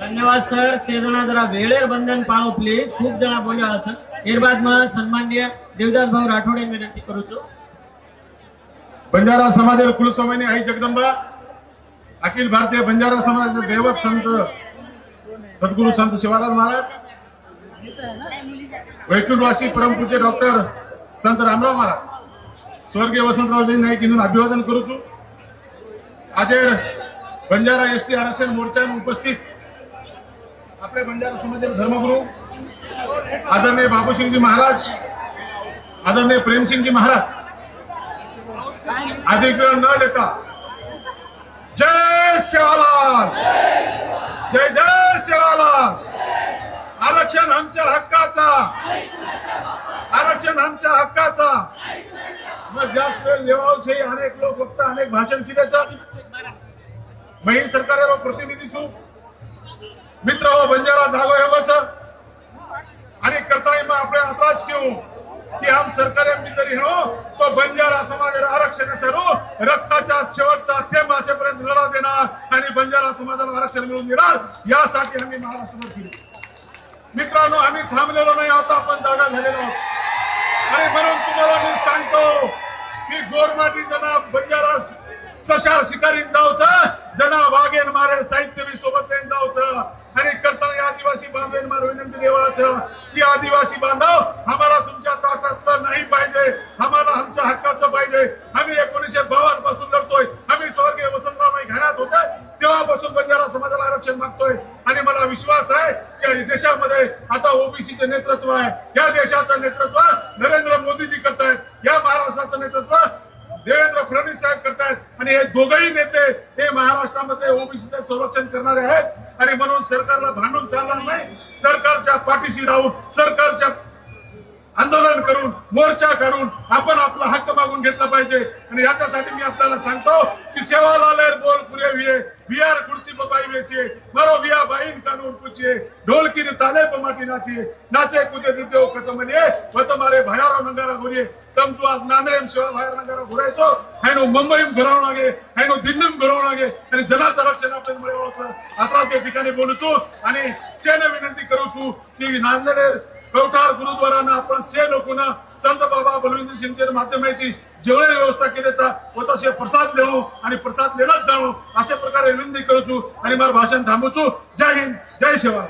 धन्यवाद सर. से जणा जरा वेळेर बंधन पाळो प्लीज खूप जणा बोलला सर एरबाद महा सन्माननीय देवदास भाऊ राठोड विनंती करू छो बंजारा समाज कुलस्वामी आई जगदंबा अखिल भारतीय बंजारा समाज देवत संत सद्गुरु संत शिवाराम महाराज वैकुंठवासी परमपूज्य डॉक्टर संत रामराव महाराज स्वर्गीय वसंतरावजी नाईक हिंदून अभिवादन करूचू आज बंजारा एस टी आरक्षण मोर्चा उपस्थित आपले भंडारा समाजाचे धर्मगुरू आदरणीय बाबूसिंगजी महाराज आदरणीय प्रेमसिंगजी महाराज. अधिक वेळ न लेता जय सेवालाल जय जय सेवालाल आरक्षण आमच्या हक्काचा आरक्षण आमच्या हक्काचा. मग जास्त वेळ लेवावचे अनेक लोक फक्त अनेक भाषण किल्याचा. महिन सरकार प्रतिनिधी चूक. मित्र हो बंजारा जागो हेवच आणि करताना मग आपण अत्राज घेऊ. की आम सरकार जरी हेणो तो बंजारा समाजाला आरक्षण सरू हो. रक्ताच्या शेवटचा ते मासेपर्यंत लढा देणार आणि बंजारा समाजाला आरक्षण मिळवून देणार यासाठी आम्ही महाराष्ट्रभर केली मित्रांनो आम्ही थांबलेलो नाही आता आपण जागा झालेलो आणि म्हणून तुम्हाला मी सांगतो की गोरमाटी जना बंजारा सशार शिकारी जाऊचा जना वाघेन मारे साहित्य बी सोबत येऊन जाऊचं आणि करताना आदिवासी बांधवेन मार विनंती की आदिवासी बांधव. आम्हाला तुमच्या ताटातलं नाही पाहिजे. आम्हाला आमच्या हक्काचं पाहिजे. आम्ही एकोणीशे बावन्नपासून लढतोय. आम्ही स्वर्गीय वसंतराव घरात होते तेव्हापासून बंजारा समाजाला आरक्षण मागतोय. आणि मला विश्वास आहे की देशामध्ये आता ओबीसीचे नेतृत्व आहे. या देशाचं नेतृत्व नरेंद्र मोदीजी करतायत. या महाराष्ट्राचं नेतृत्व देवेंद्र फडणवीस साहेब करतायत. आणि हे दोघही नेते हे महाराष्ट्रामध्ये ओबीसीचे संरक्षण करणारे आहेत. आणि म्हणून सरकारला भांडून चालणार नाही. सरकारच्या पाठीशी राहून सरकारच्या आंदोलन करून मोर्चा करून आपण आपला हक्क मागून घेतला पाहिजे. आणि याच्यासाठी मी आपल्याला सांगतो की सेवालाल बोल पुरे विये बिहार कुर्सी बाई वेसिये मरो बिया बाईन कानून पूछिए ढोल की ताले पर माटी नाचिए नाचे कुदे दिते हो कटमनिए व तुम्हारे भयारो नंगारा घोरिये. तम तू आज नांदेड शिवा बाहेर नंगारा घोरायचो. हैनो मुंबई घरावं लागे हैनो दिल्लीम घरावं लागे आणि जनाचं रक्षण आपल्याला मिळवायचं आता त्या ठिकाणी बोलूचो आणि सेने विनंती करूचू की नांदेड कवठार गुरुद्वारानं आपण से लोकून संत बाबा बलविंद्र सिंगचे माध्यम जेवढे व्यवस्था केल्याचा व तसे प्रसाद देऊ आणि प्रसाद लेणच जाणू अशा प्रकारे विनंती करूचू आणि मला भाषण थांबवचू जय हिंद जय शिवा